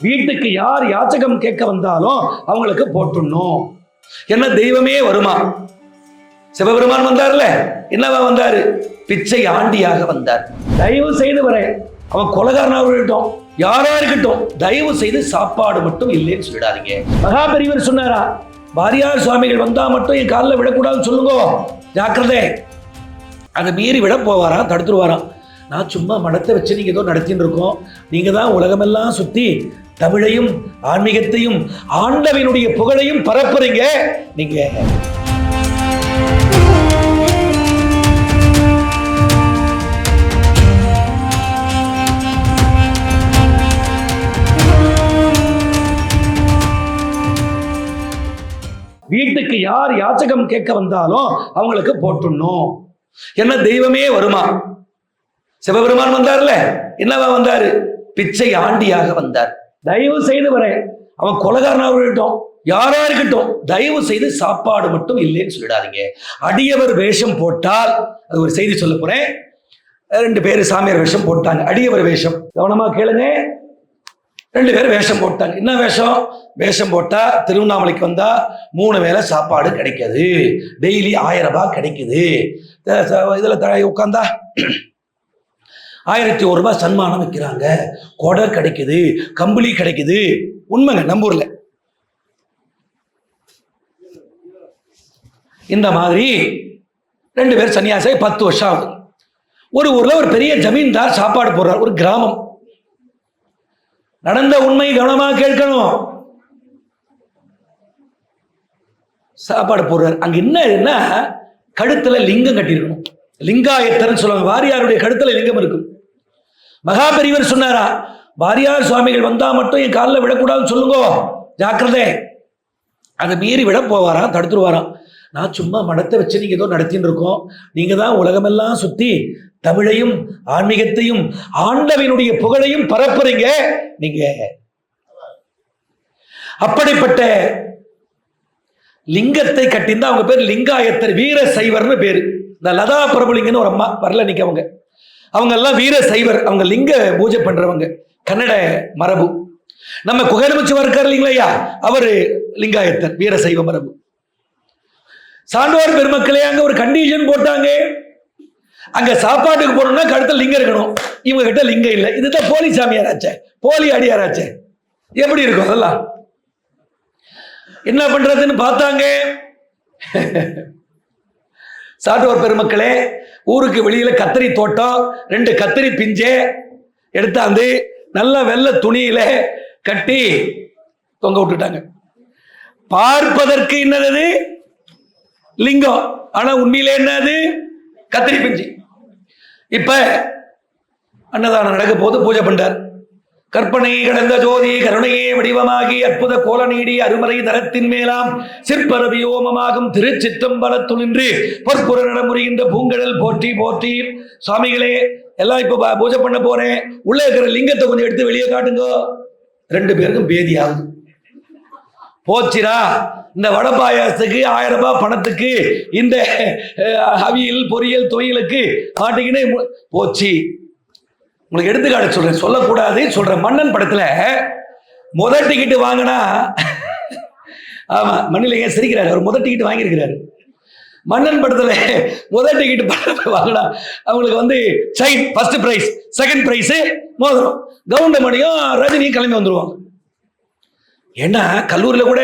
வீட்டுக்கு யார் யாச்சகம் கேட்க வந்தாலும் அவங்களுக்கு போட்டுடணும். என்ன தெய்வமே வருமா? சிவபெருமான் வந்தார்ல? என்னவா வந்தாரு? பிச்சை ஆண்டியாக வந்தார். தயவு செய்து வரேன். அவன் கொலகாரனாக இருக்கட்டும் யாரா இருக்கட்டும் தயவு செய்து சாப்பாடு மட்டும் இல்லைன்னு சொல்லிடாதீங்க. மகாபெரிவர் சொன்னாரா வாரியார் சுவாமிகள் வந்தா மட்டும் என் காலில் விடக்கூடாதுன்னு சொல்லுங்க. ஜாக்கிரதை. அதை மீறி விட போவாராம் தடுத்துருவாராம். நான் சும்மா மடத்தை வச்சு நீங்கள் ஏதோ நடத்தின்னு இருக்கோம். நீங்கள் தான் உலகமெல்லாம் சுற்றி தமிழையும் ஆன்மீகத்தையும் ஆண்டவனுடைய புகழையும் பரப்புறீங்க. நீங்கள் வீட்டுக்கு யார் யாச்சகம் கேட்க வந்தாலும் அவங்களுக்கு போட்டுடணும். என்ன தெய்வமே வருமா? சிவபெருமான் வந்தார்ல? என்னவா வந்தாரு? பிச்சை ஆண்டியாக வந்தார். தயவு செய்து வரேன் அவன் கொலகாரனாக இருக்கட்டும் யாரா இருக்கட்டும் தயவு செய்து சாப்பாடு மட்டும் இல்லைன்னு சொல்லிடாதீங்க. அடியவர் வேஷம் போட்டால் அது ஒரு செய்தி சொல்ல போறேன். ரெண்டு பேர் சாமியார் வேஷம் போட்டாங்க. அடியவர் வேஷம். கவனமா கேளுங்க. ரெண்டு பேரும் வேஷம் போட்டாங்க. என்ன வேஷம்? வேஷம் போட்டா திருவண்ணாமலைக்கு வந்தா மூணு வேளை சாப்பாடு கிடைக்காது. டெய்லி ஆயிரம் ரூபாய் கிடைக்குது. த- இதுல உட்காந்தா ஆயிரத்தி ஒரு ரூபாய் சன்மானம் வைக்கிறாங்க. கொடர் கிடைக்குது கம்பளி கிடைக்குது. உண்மைங்க நம்ம இந்த மாதிரி ரெண்டு பேர் சன்னியாசி பத்து வருஷம் ஆகுது. ஒரு ஊர்ல ஒரு பெரிய ஜமீன்தார் சாப்பாடு போடுறார் ஒரு கிராமம். நடந்த உண்மை கவனமாக கேட்கணும். சாப்பாடு போடுறார். அங்க என்ன என்ன கழுத்துல லிங்கம் கட்டியிருக்கணும். லிங்காயத்தர்னு சொல்லுவாங்க. வாரியாருடைய கழுத்துல லிங்கம் இருக்கும். மகாபெரிவர் சொன்னாரா வாரியார் சுவாமிகள் வந்தா மட்டும் என் காலில் விடக்கூடாதுன்னு சொல்லுங்க ஜாக்கிரதை. அதை மீறி விட போவாராம் தடுத்துருவாராம். நான் சும்மா மடத்தை வச்சு நீங்கள் ஏதோ நடத்தின்னு இருக்கோம். நீங்கள் தான் உலகமெல்லாம் சுற்றி தமிழையும் ஆன்மீகத்தையும் ஆண்டவனுடைய புகழையும் பரப்புறீங்க நீங்க. அப்படிப்பட்ட லிங்கத்தை கட்டிந்தா அவங்க பேர் லிங்காயத்தர் வீர சைவர்னு பேர். இந்த லதா பிரபுலிங்கன்னு ஒரு அம்மா வரல நிற்க அவங்க அவங்க எல்லாம் வீர சைவர் அவங்க லிங்க பூஜை பண்றவங்க. கன்னட மரபு. நம்ம குகரமிச்சுவா இருக்கார் இல்லைங்களா அவரு லிங்காயத்தர் வீர சைவ மரபு. சான்றோர் பெருமக்களே அங்க ஒரு கண்டிஷன் போட்டாங்க. அங்க சாப்பாட்டுக்கு போனோம்னா கழுத்துல லிங்கம் இருக்கணும். இவங்க கிட்ட லிங்கம் இல்லை. இதுதான் போலி சாமியாராச்சே. போலி அடியாராச்சே. எப்படி இருக்கும் அதெல்லாம்? என்ன பண்றதுன்னு பார்த்தாங்க. சான்றோர் பெருமக்களே ஊருக்கு வெளியில கத்திரி தோட்டம் ரெண்டு கத்திரி பிஞ்சே எடுத்தாந்து நல்ல வெள்ளை துணியில கட்டி தொங்க விட்டுட்டாங்க. பார்ப்பதற்கு என்னது? லிங்கம். ஆனா உண்மையில என்னது? கத்திரி பிஞ்சு. இப்ப அன்னதானம் நடக்க போது பூஜை பண்றார். கற்பனை கடந்த ஜோதி கருணையே வடிவமாகி அற்புத கோல நீடி அருமறை தரத்தின் மேலாம் சிற்பர வியோமமாகும் திருச்சிற்றம்பலத்துளின்று பொற்புற நடமுறைகின்ற பூங்கடல் போற்றி போற்றி. சுவாமிகளே எல்லாம் இப்ப ப- பூஜை பண்ண போறேன். உள்ளே இருக்கிற லிங்கத்தை கொஞ்சம் எடுத்து வெளியே காட்டுங்க. ரெண்டு பேருக்கும் பேதி ஆகுது. போச்சிரா இந்த வடபாயாசத்துக்கு ஆயிரம் ரூபாய் பணத்துக்கு இந்த அவியல் பொரியல் துவையலுக்கு மாட்டிக்கினே போச்சு. உங்களுக்கு எடுத்துக்காட்டு சொல்றேன். சொல்லக்கூடாது சொல்ற மன்னன் படத்துல முதல் டிக்கெட்டு வாங்கினா ஆமா மண்ணில் ஏன் சிரிக்கிறாரு? அவர் முதல் டிக்கெட் வாங்கியிருக்கிறாரு. மன்னன் படத்துல முதல் டிக்கெட் வாங்கினா அவங்களுக்கு வந்து chain first prize second prize மோதிரம். கவுண்டமணியும் ரஜினியும் கிளம்பி வந்துருவாங்க. ஏன்னா கல்லூரியில் கூட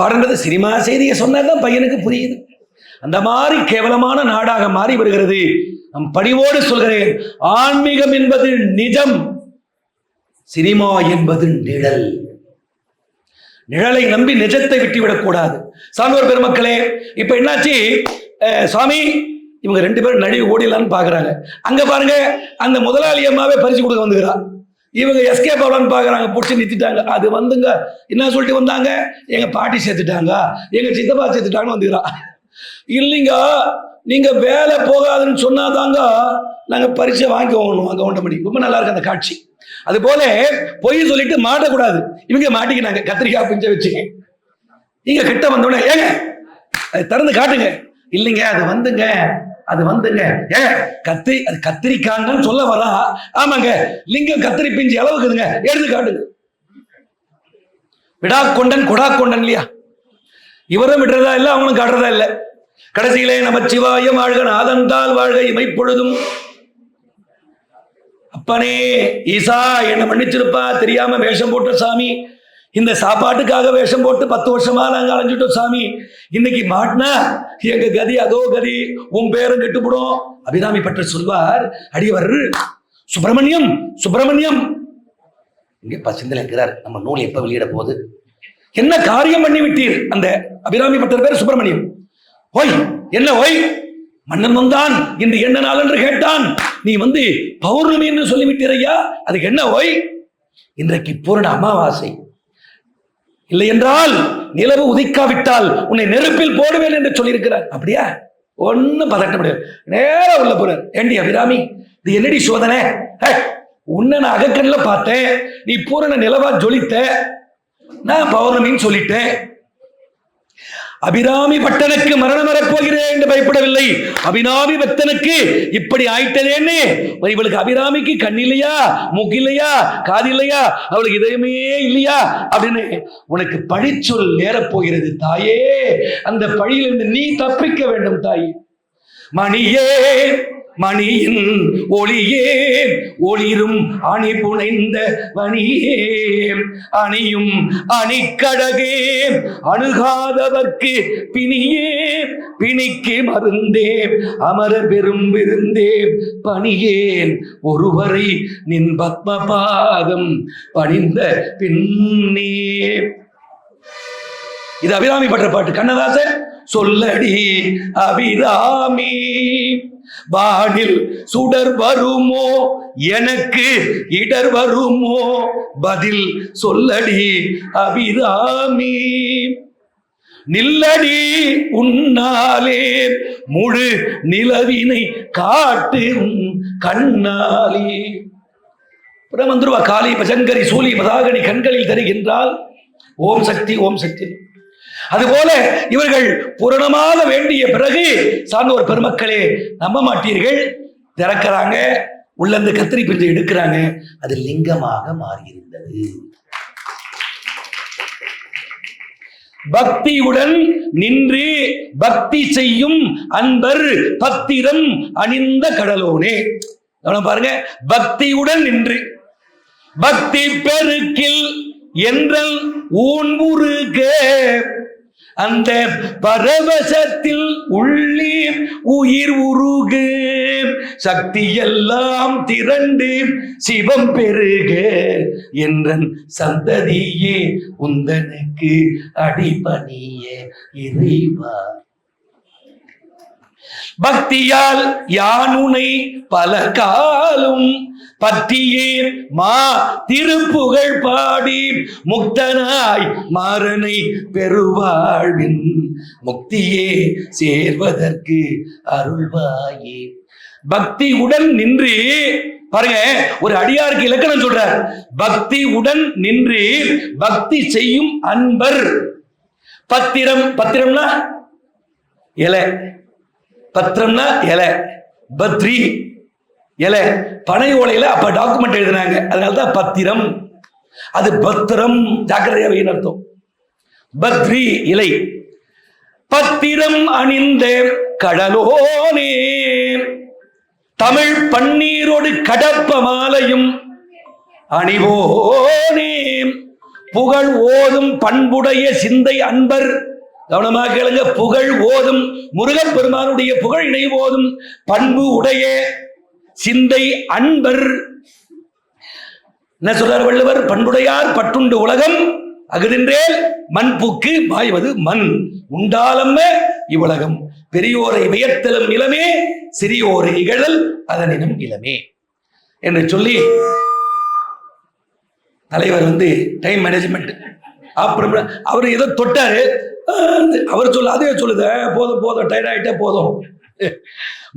பாடுறது சினிமா செய்தியை சொன்னாதான் பையனுக்கு புரியுது. அந்த மாதிரி கேவலமான நாடாக மாறி வருகிறது. நம் பணிவோடு சொல்கிறேன் ஆன்மீகம் என்பது நிஜம் சினிமா என்பது நிழல். நிழலை நம்பி நிஜத்தை விட்டுவிடக் கூடாது. சான்றோர் பெருமக்களே இப்ப என்னாச்சு? சுவாமி இவங்க ரெண்டு பேரும் நழுவி ஓடிடலான்னு பாக்குறாங்க. அங்க பாருங்க அந்த முதலாளி அம்மாவே பரிசு கொடுக்க வந்துக்கிறா. இவங்க எஸ்கேப் ஆகலான்னு பாக்குறாங்க பிடிச்சி நிறுத்திட்டாங்க. அது வந்துங்க என்ன சொல்லிட்டு வந்தாங்க? எங்க பாட்டி சேர்த்துட்டாங்க எங்க சித்தப்பா சேர்த்துட்டாங்கன்னு வந்துக்கிறா. இல்லைங்க நீங்க வேலை போகாதுன்னு சொன்னாதாங்க நாங்க பரிசை வாங்கி வாங்கணும் அங்க ஒன்றபடி ரொம்ப நல்லா இருக்கு அந்த காட்சி. அது போல பொய் சொல்லிட்டு மாட்டக்கூடாது. இவங்க மாட்டிக்கினாங்க கத்திரிக்காய் பிஞ்ச வச்சு. நீங்க கிட்ட வந்தோடனே ஏங்க அது திறந்து காட்டுங்க. இல்லைங்க அது வந்துங்க அது வந்துங்க. ஏ கத்திரி அது கத்திரிக்காங்கன்னு சொல்ல வரா. ஆமாங்க லிங்கம் கத்திரி பிஞ்சு அளவுக்குதுங்க. எடுத்து காட்டுங்க. விடா கொண்டன் கொடா கொண்டன் இல்லையா? இவரும் விடுறதா இல்லை அவங்களும் காட்டுறதா இல்லை. கடைசியிலே நமச்சிவாயம் வாழ்க நாதந்தால் வாழ்க இமைப்பொழுதும் அப்பனே ஈசா என்னை மன்னிச்சிருப்பா தெரியாம வேஷம் போட்ட சாமி இந்த சாப்பாட்டுக்காக வேஷம் போட்டு பத்து வருஷமா நாங்க அலைஞ்சிட்டோம் சாமி. இன்னைக்கு மாட்டினா எங்க கதி அதோ கதி உன் பேரும் கெட்டுப்படும். அபிராமி பட்டர் சொல்வார் அடியவர் சுப்பிரமணியம் சுப்பிரமணியம். இங்கே பசிந்தல இருக்கிறார். நம்ம நூல் எப்ப வெளியிட போகுது? என்ன காரியம் பண்ணி விட்டீர் அந்த அபிராமி பட்டர் பேர் சுப்பிரமணியம். ஓய் என்ன ஓய்? மன்னன் வந்தான். இன்று என்ன நாள் என்று கேட்டான். நீ வந்து பௌர்ணமி என்று சொல்லிவிட்டீர் ஐயா. அதுக்கு என்ன ஓய்? இன்றைக்கு பூரண அமாவாசை. இல்லை என்றால் நிலவு உதிக்காவிட்டால் உன்னை நெருப்பில் போடுவேன் என்று சொல்லியிருக்கிறார். அப்படியா? ஒன்னும் பதட்ட முடியாது நேரம் உள்ள போறார். ஏண்டி அபிராமி? இது என்னடி சோதனை? உன்னை நான் அகக்கண்ணில் பார்த்தேன். நீ பூரண நிலவா ஜொலித்த. நான் பௌர்ணமின்னு சொல்லிட்டேன் அபிராமி பட்டனுக்கு மரணம் வரப்போகிறேன் என்று பயப்படவில்லை. அபிராமி பக்தனுக்கு இப்படி ஆயிட்டதேன்னு இவளுக்கு அபிராமிக்கு கண் இல்லையா? மூக்கு இல்லையா? காது இல்லையா? அவளுக்கு இதயமே இல்லையா? அப்படின்னு உனக்கு பழிச்சொல் நேரப்போகிறது தாயே. அந்த பழியிலிருந்து நீ தப்பிக்க வேண்டும் தாயே. மணியே மணியின் ஒளியே ஒளிரும் அணி புனைந்த மணியே. அணியும் அணிக்கடகே அணுகாதவர்க்கு பிணியே. பிணிக்கு மருந்தே அமர பெரும் விருந்தே பணியேன் ஒருவரை நின் பத்மபாதம் பணிந்த பின்னே. இது அபிராமி பற்ற பாட்டு. கண்ணதாசன் சொல்லடி அபிராமி. வானில் சுடர் வருமோ? எனக்கு இடர் வருமோ? பதில் சொல்லடி அபிராமி. நில்லடி உன்னாலே முழு நிலவினை காட்டு கண்ணாலே. அப்புறம் காளி பஜங்கரி சூலி பதாகனி கண்களில் தருகின்றால் ஓம் சக்தி ஓம் சக்தி. அதுபோல இவர்கள் பூரணமாக வேண்டிய பிறகு சார்ந்தோர் பெருமக்களே நம்ப மாட்டீர்கள். திறக்கிறாங்க உள்ள கத்திரி பிஞ்சை எடுக்கிறாங்க. அது லிங்கமாக மாறியிருந்தது. பக்தியுடன் நின்று பக்தி செய்யும் அன்பர் பத்திரம் அணிந்த கடலோனே. பாருங்க பக்தியுடன் நின்று. பக்தி பெருக்கில் என்றல் ஊன் அந்த பரவசத்தில் உள்ளே உயிர் உருகு சக்தி எல்லாம் திரண்டு சிவம் பெருக என்றன் சந்ததியே உந்தனுக்கு அடிபணிய இறைவா. பக்தியால் யானுனை பல காலும் பற்றியே மா திருப்புகழ் பாடி முக்தனாய் மாறனை பெருவாழ்வின் முக்தியே சேர்வதற்கு அருள்வாயே. உடன் நின்று பாருங்க ஒரு அடியாருக்கு இலக்கணம் சொல்றார். உடன் நின்று பக்தி செய்யும் அன்பர். பத்திரம் பத்திரம்னா இலை. பத்திரம்னா இலை. பத்ரி. இலை பனை ஓலையில அப்ப டாக்குமெண்ட் எழுதினாங்க. அதனால தான் பத்திரம். அது பத்திரம். ஜாக்கிரதையா வைன்னு அர்த்தம். பத்ரி இலை. பத்திரம் அணிந்த கடலோனே. தமிழ் பன்னீரோடு கடப்ப மாலையும் அணிவோனே. புகழ் ஓதும் பண்புடைய சிந்தை அன்பர். கவனமாக கேளுங்க. புகழ் ஓதும் முருகன் பெருமானுடைய புகழ் இணை ஓதும் பண்பு உடைய சிந்தை அன்பர். என்ன சொல்றார் வள்ளுவர்? பண்புடையார் பட்டுண்டு உலகம் அகுதின்றேல் மண் பூக்கு மாய்வது மண். உண்டாலம்ம இவ்வுலகம். பெரியோரை வியத்தலும் இளமே சிறியோரை இகழல் அதனினும் இளமே. என்று சொல்லி தலைவர் வந்து டைம் மேனேஜ்மெண்ட் அப்புறம் அவர் ஏதோ தொட்டாரு. அவர் சொல்ல அதே சொல்லுது போதும் போதும் டயர்ட் ஆயிட்டே போதும்.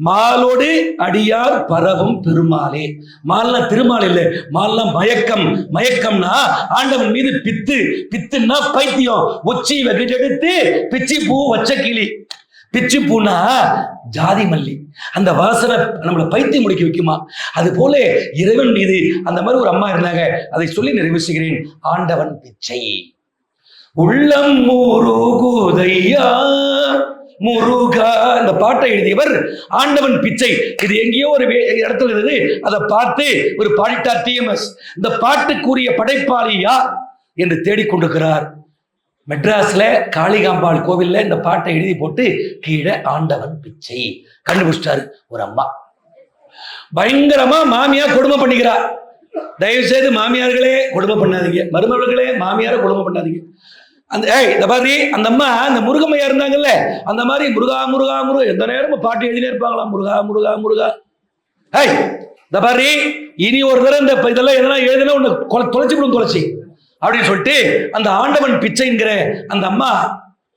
மாலோடு அடியார் பரவும் பெருமாளே மால்னா திருமால் இல்லை மால்னா மயக்கம். மயக்கம்னா ஆண்டவன் மீது பித்து பித்துன்னா பைத்தியம். உச்சி வெகிட்டெடுத்து பிச்சி பூ வச்ச கிளி. பிச்சு பூனா ஜாதி மல்லி. அந்த வாசனை நம்மளை பைத்தியம் முடிக்க வைக்குமா? அது போல இறைவன் மீது அந்த மாதிரி ஒரு அம்மா இருந்தாங்க. அதை சொல்லி நிறைவு செய்கிறேன் ஆண்டவன் பிச்சை. உள்ளம் முருகுதையா முருகா இந்த பாட்டை எழுதியவர் ஆண்டவன் பிச்சை. இது எங்கேயோ ஒரு இடத்துல இருந்தது. அதை பார்த்து ஒரு பாடிட்டார் டிஎம்எஸ் இந்த பாட்டுக்குரிய படைப்பாளி யார் என்று தேடிக்கொண்டிருக்கிறார். மெட்ராஸ்ல காளிகாம்பாள் கோவில்ல இந்த பாட்டை எழுதி போட்டு கீழே ஆண்டவன் பிச்சை. கண்டுபிடிச்சிட்டாரு ஒரு அம்மா. பயங்கரமா மாமியா கொடுமை பண்ணிக்கிறார். தயவு செய்து மாமியார்களே கொடுமை பண்ணாதீங்க. மருமகளே மாமியாரை கொடுமை பண்ணாதீங்க. அந்த ஏய் இந்த மாதிரி அந்த அம்மா அந்த முருகம்மையா இருந்தாங்கல்ல அந்த மாதிரி முருகா முருகா முருகா எந்த நேரமும் பாட்டு எழுதினே இருப்பாங்களாம் முருகா முருகா முருகா. ஏய் இந்த மாதிரி இனி ஒரு தடவை இந்த இதெல்லாம் எதனா எழுதுனா உன்னை கொலை தொலைச்சு விடும் தொலைச்சி. அப்படின்னு சொல்லிட்டு அந்த ஆண்டவன் பிச்சைங்கிற அந்த அம்மா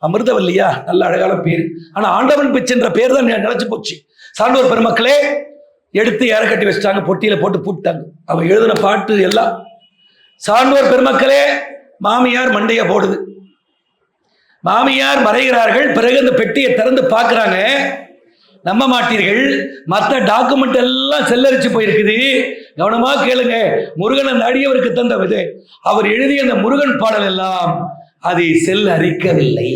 அமிர்தவல்லியா நல்ல அழகான பேர். ஆனால் ஆண்டவன் பிச்சைன்ற பேர் தான் நினைச்சு போச்சு. சான்றோர் பெருமக்களே எடுத்து ஏற கட்டி வச்சிட்டாங்க பொட்டியில போட்டு பூட்டாங்க அவன் எழுதின பாட்டு எல்லாம். சான்றோர் பெருமக்களே மாமியார் மண்டையை போடுது. மாமியார் மறைகிறார்கள் பிறகு அந்த பெட்டியை திறந்து பார்க்குறாங்க. நம்ப மாட்டீர்கள். மற்ற டாக்குமெண்ட் எல்லாம் செல்லரிச்சு போயிருக்குது. கவனமா கேளுங்க. முருகன் அந்த அடியவருக்கு தந்த விதை. அவர் எழுதிய அந்த முருகன் பாடல் எல்லாம் அதை செல்லரிக்கவில்லை.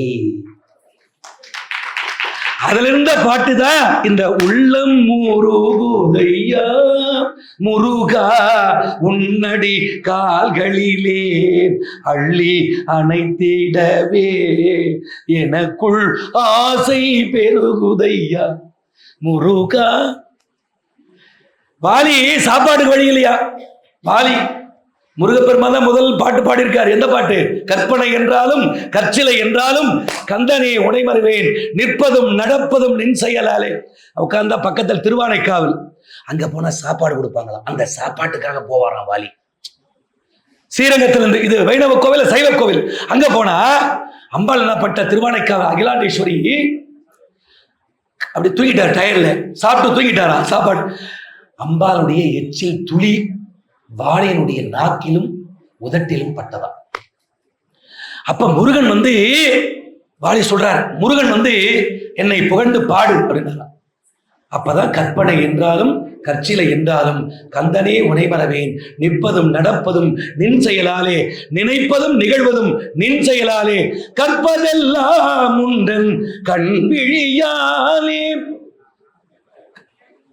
அதுல இருந்த பாட்டு தான் இந்த உள்ளம் முருகுதையா முருகா உன்னடி கால்களிலே அள்ளி அணைத்திடவே. எனக்குள் ஆசை பெருகுதையா. முருகா. வாலி சாப்பாடு வழி இல்லையா வாலி முருகப்பெருமான் தான் முதல் பாட்டு பாடியிருக்கார். எந்த பாட்டு? கற்பனை என்றாலும் கற்சிலை என்றாலும் கந்தனே உடைமறிவேன் நிற்பதும் நடப்பதும் நின் செயலாலே. உட்கார்ந்தா பக்கத்தில் திருவானைக்காவல். அங்க போனா சாப்பாடு கொடுப்பாங்களாம். அந்த சாப்பாட்டுக்காக போவாராம் வாலி. ஸ்ரீரங்கத்திலிருந்து இது வைணவ கோவில் சைவ கோவில். அங்க போனா அம்பாள் என்னப்பட்ட திருவானைக்காவல் அகிலாண்டேஸ்வரி அப்படி தூங்கிட்டார் டயர்ல சாப்பிட்டு தூங்கிட்டாரா சாப்பாடு. அம்பாளுடைய எச்சில் துளி வாழையனுடைய நாக்கிலும் உதட்டிலும் பட்டதா? அப்ப முருகன் வந்து வாழை சொல்றார் முருகன் வந்து என்னை புகழ்ந்து பாடு அப்படின்னாரா அப்பதான் கற்பனை என்றாலும் கற்சிலை என்றாலும் கந்தனே உனைமறவேன் நிற்பதும் நடப்பதும் நின் செயலாலே நினைப்பதும் நிகழ்வதும் நின் செயலாலே கற்பதெல்லாம் உண்டன் கண்விழியாலே.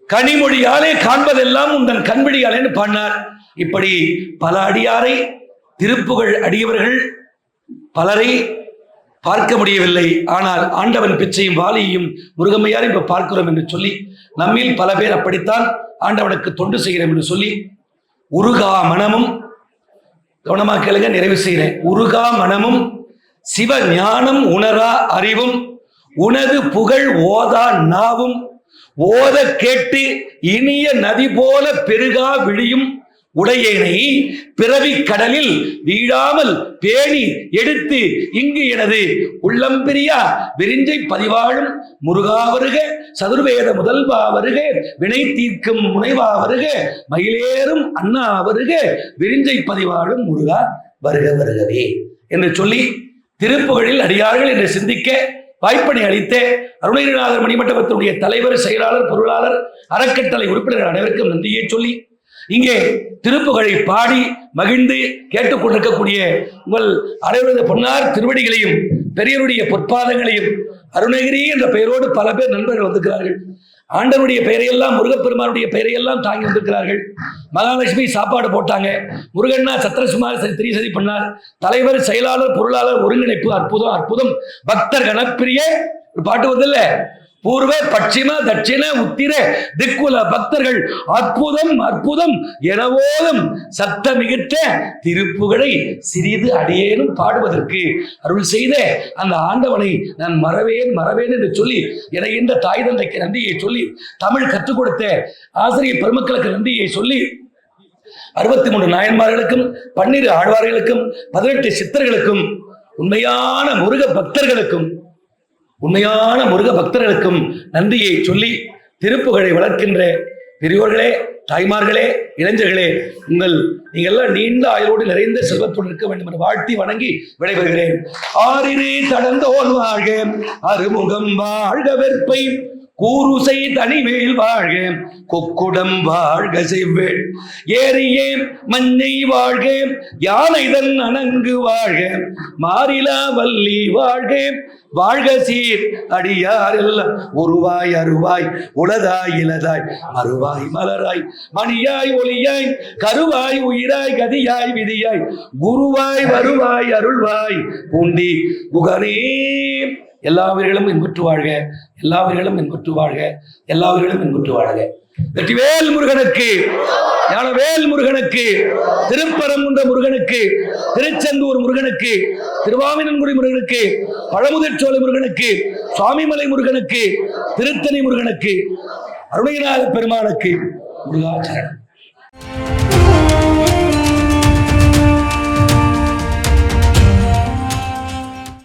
கனிமொழியாலே காண்பதெல்லாம் உந்தன் கண்விழியாலேன்னு பாடினார். இப்படி பல அடியாரை திருப்புகழ் அடியவர்கள் பலரை பார்க்க முடியவில்லை. ஆனால் ஆண்டவன் பிச்சையும் வாலியையும் முருகமையாரையும் இப்ப பார்க்கிறோம் என்று சொல்லி நம்மில் பல பேர் அப்படித்தான் ஆண்டவனுக்கு தொண்டு செய்கிறோம் என்று சொல்லி உருகா மனமும் கவனமா கேளுங்க நிறைவு செய்கிறேன். உருகா மனமும் சிவ ஞானம் உணரா அறிவும் உனது புகழ் ஓதா நாவும் ஓத கேட்டு இனிய நதி போல பெருகா விழியும் உடையேனை பிறவி கடலில் வீழாமல் பேணி எடுத்து இங்கு எனது உள்ளம் பிரியா விரிஞ்சை பதிவாழும் முருகா வருக சதுர்வேத முதல்வா வருக வினை தீர்க்கும் முனைவா வருக மயிலேறும் அண்ணா வருக விரிஞ்சை பதிவாழும் முருகா வருக வருகவே என்று சொல்லி திருப்புகழில் அடியார்கள் என்று சிந்திக்க வாய்ப்பணி அளித்த அருணகிரிநாதர் மணிமண்டபத்தினுடைய தலைவர் செயலாளர் பொருளாளர் அறக்கட்டளை உறுப்பினர் அனைவருக்கும் நன்றியை சொல்லி இங்கே திருப்புகழை பாடி மகிழ்ந்து கேட்டுக்கொண்டிருக்கக்கூடிய உங்கள் அனைவரது பொன்னார் திருவடிகளையும் பெரியருடைய பொற்பாதங்களையும் அருணகிரி என்ற பெயரோடு பல பேர் நண்பர்கள் வந்திருக்கிறார்கள். ஆண்டவனுடைய பெயரையெல்லாம் முருகப்பெருமானுடைய பெயரையெல்லாம் தாங்கி வந்திருக்கிறார்கள். மகாலட்சுமி சாப்பாடு போட்டாங்க. முருகண்ணா சத்திரசுமார் சரி திரிசதி பண்ணார். தலைவர் செயலாளர் பொருளாளர் ஒருங்கிணைப்பு அற்புதம் அற்புதம். பக்தர் கணப்பிரிய ஒரு பாட்டு வருதுல்ல பூர்வ பட்சிம தட்சிண உத்திர திக்குல பக்தர்கள் அற்புதம் அற்புதம் எனவோதும் சத்த மிகுத்த திருப்புகழை சிறிது அடியேனும் பாடுவதற்கு அருள் செய்த அந்த ஆண்டவனை நான் மறவேன் மறவேன் என்று சொல்லி இணைகின்ற இந்த தாய் தந்தைக்கு நன்றியை சொல்லி தமிழ் கற்றுக் கொடுத்த ஆசிரியர் பெருமக்களுக்கு நன்றியை சொல்லி அறுபத்தி மூன்று நாயன்மார்களுக்கும் பன்னிரு ஆழ்வார்களுக்கும் பதினெட்டு சித்தர்களுக்கும் உண்மையான முருக பக்தர்களுக்கும் உண்மையான முருக பக்தர்களுக்கும் நன்றியை சொல்லி திருப்புகழை வளர்க்கின்ற பெரியோர்களே தாய்மார்களே இளைஞர்களே உங்கள் நீங்கள்லாம் நீண்ட ஆயுளோடு நிறைந்த செல்வத்தோடு இருக்க வேண்டும் என்று வாழ்த்தி வணங்கி விடைபெறுகிறேன். ஆறினே தடந்தோல் வாழ்க அருமுகம் வாழ்க வெற்பை. கூறுசை தனிவேல் வாழ்க கொக்குடம் வாழ்க செவ்வேள் ஏறியே மஞ்சை வாழ்க யானை தன் அணங்கு வாழ்க மாறிலா வள்ளி வாழ்க. வாழ்க சீர் அடியார் எல்லாம் உருவாய் அருவாய் உளதாய் இலதாய் அருவாய் மலராய் மணியாய் ஒளியாய் கருவாய் உயிராய் கதியாய் விதியாய் குருவாய் வருவாய் அருள்வாய் பூண்டி புகனே எல்லாவர்களும் இன்புற்று வாழ்க எல்லாவர்களும் இன்புற்று வாழ்க எல்லாவர்களும் இன்புற்று வாழ்க. வெற்றிவேல் முருகனுக்கு ஞானவேல் முருகனுக்கு திருப்பரங்குன்ற முருகனுக்கு திருச்செந்தூர் முருகனுக்கு திருவாமினன்குடி முருகனுக்கு பழமுதிர்ச்சோலை முருகனுக்கு சுவாமிமலை முருகனுக்கு திருத்தணி முருகனுக்கு அருணகிநாத பெருமானுக்கு முருகாச்சரணம்.